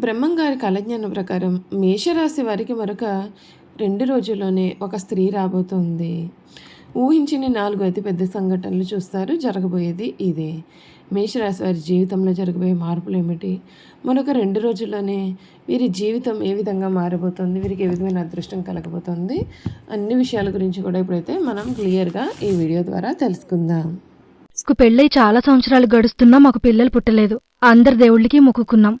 బ్రహ్మంగారి కలజ్ఞానం ప్రకారం మేషరాశి వారికి మరొక రెండు రోజుల్లోనే ఒక స్త్రీ రాబోతుంది. ఊహించిన నాలుగు అతిపెద్ద సంఘటనలు చూస్తారు జరగబోయేది ఇదే. మేషరాశి వారి జీవితంలో జరగబోయే మార్పులు ఏమిటి? మరొక రెండు రోజుల్లోనే వీరి జీవితం ఏ విధంగా మారబోతుంది? వీరికి ఏ విధమైన అదృష్టం కలగబోతుంది? అన్ని విషయాల గురించి కూడా ఇప్పుడైతే మనం క్లియర్గా ఈ వీడియో ద్వారా తెలుసుకుందాం. పెళ్ళై చాలా సంవత్సరాలు గడుస్తున్నా మాకు పిల్లలు పుట్టలేదు. అందరి దేవుళ్ళకి మొక్కుకున్నాం.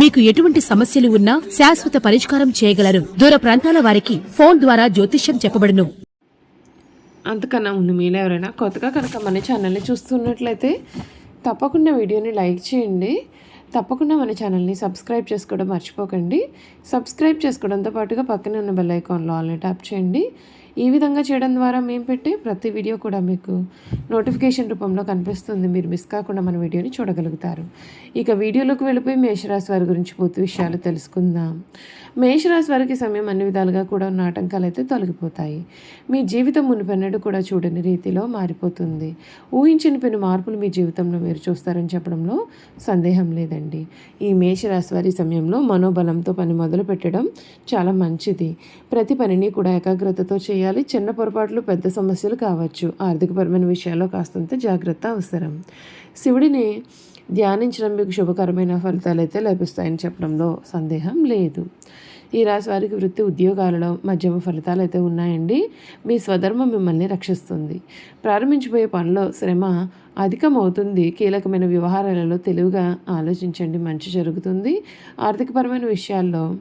మీకు ఎటువంటి సమస్యలు ఉన్నా శాశ్వత పరిష్కారం చేయగలరు. దూర ప్రాంతాల వారికి ఫోన్ ద్వారా జ్యోతిష్యం చెప్పబడును. అంతకన్నా ముందు మీలో ఎవరైనా కొత్తగా కనుక మన ఛానల్ని చూస్తున్నట్లయితే తప్పకుండా వీడియోని లైక్ చేయండి. తప్పకుండా మన ఛానల్ని సబ్స్క్రైబ్ చేసుకోవడం మర్చిపోకండి. సబ్స్క్రైబ్ చేసుకోవడంతో పాటుగా పక్కనే ఉన్న బెల్ ఐకాన్లో ఆల్ని ట్యాప్ చేయండి. ఈ విధంగా చేయడం ద్వారా మేము పెట్టే ప్రతి వీడియో కూడా మీకు నోటిఫికేషన్ రూపంలో కనిపిస్తుంది. మీరు మిస్ కాకుండా మన వీడియోని చూడగలుగుతారు. ఇక వీడియోలోకి వెళ్ళిపోయి మేషరాశి వారి గురించి పూర్తి విషయాలు తెలుసుకుందాం. మేషరాశి వారికి సమయం అన్ని విధాలుగా కూడా ఉన్న ఆటంకాలు అయితే తొలగిపోతాయి. మీ జీవితం మునిపెన్నడు కూడా చూడని రీతిలో మారిపోతుంది. ఊహించిన పెను మార్పులు మీ జీవితంలో మీరు చూస్తారని చెప్పడంలో సందేహం లేదండి. ఈ మేషరాశి వారి సమయంలో మనోబలంతో పని మొదలు పెట్టడం చాలా మంచిది. ప్రతి పనిని కూడా ఏకాగ్రతతో చేయాలి. చిన్న పొరపాట్లు పెద్ద సమస్యలు కావచ్చు. ఆర్థికపరమైన విషయాల్లో కాస్తంత జాగ్రత్త అవసరం. శివుడిని ధ్యానించడం మీకు శుభకరమైన ఫలితాలు అయితే లభిస్తాయని చెప్పడంలో సందేహం లేదు. ఈ రాశి వారికి వృత్తి ఉద్యోగాలలో మధ్యమ ఫలితాలు అయితే ఉన్నాయండి. మీ స్వధర్మం మిమ్మల్ని రక్షిస్తుంది. ప్రారంభించబోయే పనిలో శ్రమ అధికమవుతుంది. కీలకమైన వ్యవహారాలలో తెలివిగా ఆలోచించండి. మంచి జరుగుతుంది. ఆర్థికపరమైన విషయాల్లో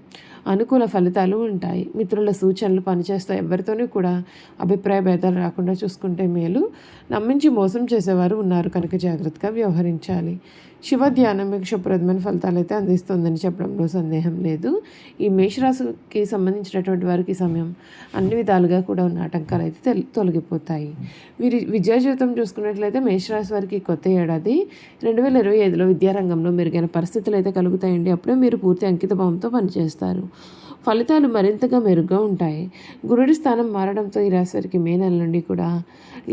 అనుకూల ఫలితాలు ఉంటాయి. మిత్రుల సూచనలు పనిచేస్తాయి. ఎవరితోనూ కూడా అభిప్రాయ భేదాలు రాకుండా చూసుకుంటే మేలు. నమ్మించి మోసం చేసేవారు ఉన్నారు. కనుక జాగ్రత్తగా వ్యవహరించాలి. శివ ధ్యానం మీకు శుభ్రదమైన ఫలితాలు అయితే అందిస్తుందని చెప్పడంలో సందేహం లేదు. ఈ మేషరాశికి సంబంధించినటువంటి వారికి సమయం అన్ని విధాలుగా కూడా ఉన్న ఆటంకాలు అయితే తొలగిపోతాయి. వీరి విద్యా జీవితం చూసుకున్నట్లయితే మేషరాశి వారికి కొత్త ఏడాది. రెండు వేల ఇరవై ఐదులో విద్యారంగంలో మెరుగైన పరిస్థితులు అయితే కలుగుతాయండి. అప్పుడే మీరు పూర్తి అంకిత భావంతో పనిచేస్తారు. ఫలితాలు మరింతగా మెరుగ్గా ఉంటాయి. గురుడి స్థానం మారడంతో ఈ రాశివారికి మే నెల నుండి కూడా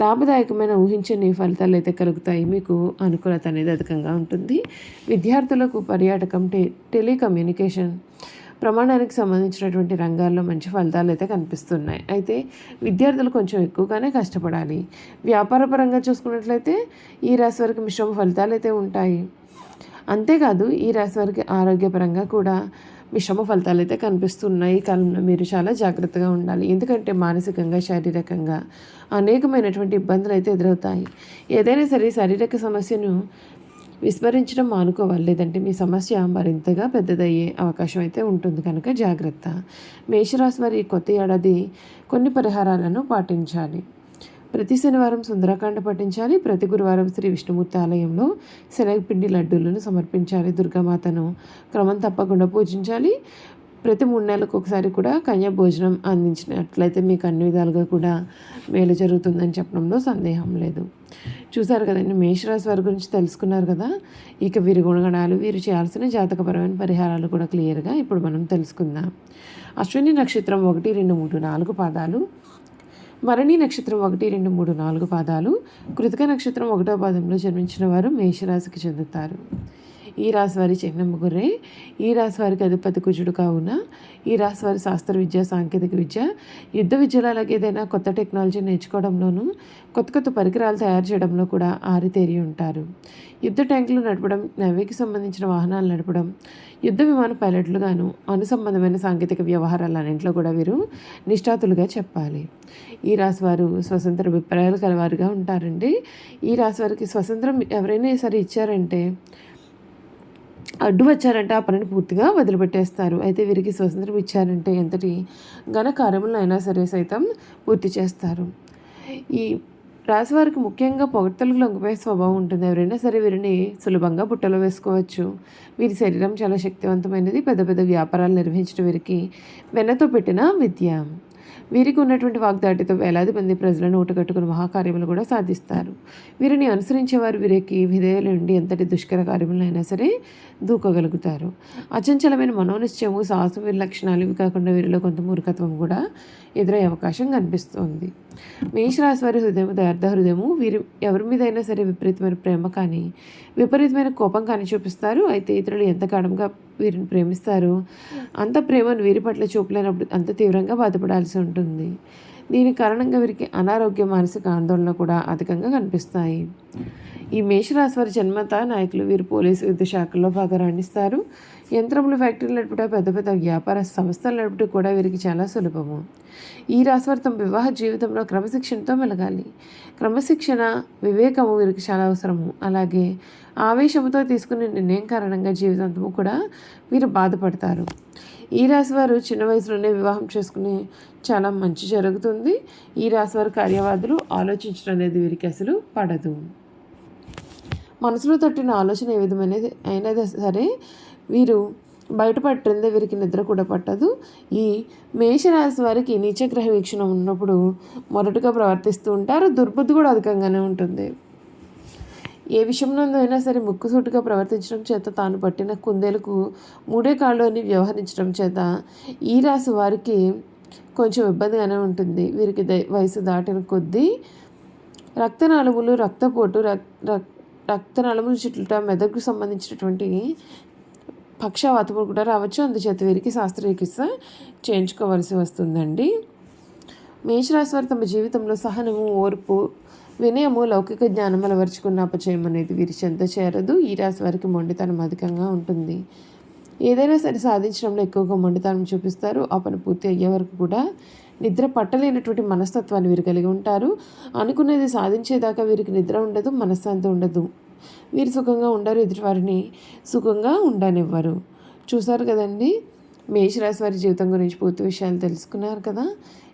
లాభదాయకమైన ఊహించని ఫలితాలు అయితే కలుగుతాయి. మీకు అనుకూలత అనేది అధికంగా ఉంటుంది. విద్యార్థులకు పర్యాటకం టె టెలికమ్యూనికేషన్ ప్రమాణానికి సంబంధించినటువంటి రంగాల్లో మంచి ఫలితాలు అయితే కనిపిస్తున్నాయి. అయితే విద్యార్థులు కొంచెం ఎక్కువగానే కష్టపడాలి. వ్యాపారపరంగా చూసుకున్నట్లయితే ఈ రాశి వారికి మిశ్రమ ఫలితాలు అయితే ఉంటాయి. అంతేకాదు ఈ రాశి వారికి ఆరోగ్యపరంగా కూడా మిశ్రమ ఫలితాలు అయితే కనిపిస్తున్నాయి. ఈ కాలంలో మీరు చాలా జాగ్రత్తగా ఉండాలి. ఎందుకంటే మానసికంగా శారీరకంగా అనేకమైనటువంటి ఇబ్బందులు అయితే ఎదురవుతాయి. ఏదైనా సరే శారీరక సమస్యను విస్మరించడం మానుకోవాలి. లేదంటే మీ సమస్య మరింతగా పెద్దదయ్యే అవకాశం అయితే ఉంటుంది. కనుక జాగ్రత్త. మేషరాశి వారి కొత్త ఏడాది కొన్ని పరిహారాలను పాటించాలి. ప్రతి శనివారం సుందరకాండ పఠించాలి ప్రతి గురువారం శ్రీ విష్ణుమూర్తి ఆలయంలో శనగపిండి లడ్డూలను సమర్పించాలి దుర్గామాతను క్రమం తప్పకుండా పూజించాలి. ప్రతి మూడు నెలలకు ఒకసారి కూడా కన్యా భోజనం అందించినట్లయితే మీకు అన్ని విధాలుగా కూడా మేలు జరుగుతుందని చెప్పడంలో సందేహం లేదు. చూసారు కదండి మేషరాశి వారి గురించి తెలుసుకున్నారు కదా? ఇక వీరి గుణగణాలు వీరు చేయాల్సిన జాతకపరమైన పరిహారాలు కూడా క్లియర్గా ఇప్పుడు మనం తెలుసుకుందాం. అశ్విని నక్షత్రం ఒకటి రెండు మూడు నాలుగు పాదాలు. మరణి నక్షత్రం ఒకటి రెండు మూడు నాలుగు పాదాలు. కృతిక నక్షత్రం ఒకటో పాదంలో జన్మించిన వారు మేషరాశికి చెందుతారు. ఈ రాశివారి చిహ్నం గుర్రే ఈ రాశి వారికి అధిపతి కుజుడు కావున ఈ రాశివారి శాస్త్ర విద్య సాంకేతిక విద్య యుద్ధ విద్యలో అలాగే ఏదైనా కొత్త టెక్నాలజీ నేర్చుకోవడంలోనూ కొత్త కొత్త పరికరాలు తయారు చేయడంలో కూడా ఆరితేరి ఉంటారు. యుద్ధ ట్యాంకులు నడపడం నవీకి సంబంధించిన వాహనాలు నడపడం యుద్ధ విమాన పైలట్లుగాను అనుసంబంధమైన సాంకేతిక వ్యవహారాలు అన్నింటిలో కూడా వీరు నిష్ఠాతులుగా చెప్పాలి. ఈ రాశి వారు స్వతంత్ర అభిప్రాయాలు కలవారుగా ఉంటారండి. ఈ రాశి వారికి స్వతంత్రం ఎవరైనా సరే ఇచ్చారంటే అడ్డు వచ్చారంటే ఆ పనిని పూర్తిగా వదిలిపెట్టేస్తారు. అయితే వీరికి స్వతంత్రం ఇచ్చారంటే ఎంతటి ఘన కార్యములను అయినా సరే సైతం పూర్తి చేస్తారు. ఈ రాశివారికి ముఖ్యంగా పొగడ్తలకు లొంగిపోయే స్వభావం ఉంటుంది. ఎవరైనా సరే వీరిని సులభంగా బుట్టలో వేసుకోవచ్చు. వీరి శరీరం చాలా శక్తివంతమైనది. పెద్ద పెద్ద వ్యాపారాలు నిర్వహించడం వీరికి వెన్నతో పెట్టిన విద్య. వీరికి ఉన్నటువంటి వాగ్దాటితో వేలాది మంది ప్రజలను ఊటకట్టుకుని మహాకార్యములు కూడా సాధిస్తారు. వీరిని అనుసరించేవారు వీరికి విధేయులు ఉండి ఎంతటి దుష్కర కార్యములైనా సరే దూకగలుగుతారు. అచంచలమైన మనోనిశ్చయము సాహసం వీరి లక్షణాలు ఇవి కాకుండా వీరిలో కొంత మూర్ఖత్వం కూడా ఎదురయ్యే అవకాశం కనిపిస్తుంది. మేషరాశి వారి హృదయం దయార్థ హృదయము వీరి ఎవరి మీదైనా సరే విపరీతమైన ప్రేమ కానీ విపరీతమైన కోపం కానీ చూపిస్తారు. అయితే ఇతరులు ఎంత గాఢంగా వీరిని ప్రేమిస్తారు? అంత ప్రేమను వీరి పట్ల చూపలేనప్పుడు అంత తీవ్రంగా బాధపడాల్సి ఉంటుంది. దీని కారణంగా వీరికి అనారోగ్య మానసిక ఆందోళన కూడా అధికంగా కనిపిస్తాయి. ఈ మేషరాశి వారి జన్మత నాయకులు వీరు పోలీసు యుద్ధ శాఖల్లో బాగా రాణిస్తారు. యంత్రములు ఫ్యాక్టరీలు నడుపుట పెద్ద పెద్ద వ్యాపార సంస్థలు నడుపుట కూడా వీరికి చాలా సులభము. ఈ రాశి వారు తమ వివాహ జీవితంలో క్రమశిక్షణతో మెలగాలి. క్రమశిక్షణ వివేకము వీరికి చాలా అవసరము. అలాగే ఆవేశంతో తీసుకునే నిర్ణయం కారణంగా జీవితాంతము కూడా వీరు బాధపడతారు. ఈ రాశి వారు చిన్న వయసులోనే వివాహం చేసుకునే చాలా మంచి జరుగుతుంది. ఈ రాశి వారు కార్యవాదులు ఆలోచించడం అనేది వీరికి అసలు పడదు. మనసులో తట్టిన ఆలోచన ఏ విధమైనది అయినది సరే వీరు బయటపట్టిందే వీరికి నిద్ర కూడా పట్టదు. ఈ మేషరాశి వారికి నీచగ్రహ వీక్షణ ఉన్నప్పుడు మొరటుగా ప్రవర్తిస్తూ ఉంటారు. దుర్బుద్ధి కూడా అధికంగానే ఉంటుంది. ఏ విషయంలో అయినా సరే ముక్కుసూటిగా ప్రవర్తించడం చేత తాను పట్టిన కుందేలకు మూడే కాళ్ళు అని వ్యవహరించడం చేత ఈ రాశి వారికి కొంచెం ఇబ్బందిగానే ఉంటుంది. వీరికి వయసు దాటిన కొద్దీ రక్తనాళములు రక్తపోటు రక్ రక్- రక్తనాళములు చుట్లుట మెదడుకు సంబంధించినటువంటి పక్షవాతము కూడా రావచ్చు. అందుచేత వీరికి శాస్త్రచికిత్స చేయించుకోవాల్సి వస్తుందండి. మేషరాశి వారు తమ జీవితంలో సహనము ఓర్పు వినయము లౌకిక జ్ఞానం అలవరుచుకున్న అపచయం అనేది వీరి చెంత చేరదు. ఈ రాశి వారికి మొండితనం అధికంగా ఉంటుంది. ఏదైనా సరే సాధించడంలో ఎక్కువగా మొండితనం చూపిస్తారు. ఆ పని పూర్తి అయ్యే వరకు కూడా నిద్ర పట్టలేనటువంటి మనస్తత్వాన్ని వీరు కలిగి ఉంటారు. అనుకునేది సాధించేదాకా వీరికి నిద్ర ఉండదు మనశ్శాంతి ఉండదు. వీరు సుఖంగా ఉండరు ఎదుటివారిని సుఖంగా ఉండనివ్వరు. చూసారు కదండి? మేషరాశి వారి జీవితం గురించి పూర్తి విషయాలు తెలుసుకున్నారు కదా?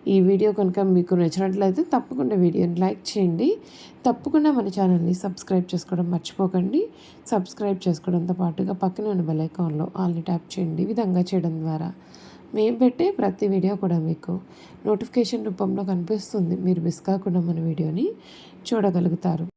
ఈ వీడియో కనుక మీకు నచ్చినట్లయితే తప్పకుండా వీడియోని లైక్ చేయండి. తప్పకుండా మన ఛానల్ని సబ్స్క్రైబ్ చేసుకోవడం మర్చిపోకండి. సబ్స్క్రైబ్ చేసుకోవడంతో పాటుగా పక్కనే ఉన్న బెల్ ఐకాన్లో ఆల్ని ట్యాప్ చేయండి. ఈ విధంగా చేయడం ద్వారా మేము పెట్టే ప్రతి వీడియో కూడా మీకు నోటిఫికేషన్ రూపంలో కనిపిస్తుంది. మీరు మిస్ కాకుండా మన వీడియోని చూడగలుగుతారు.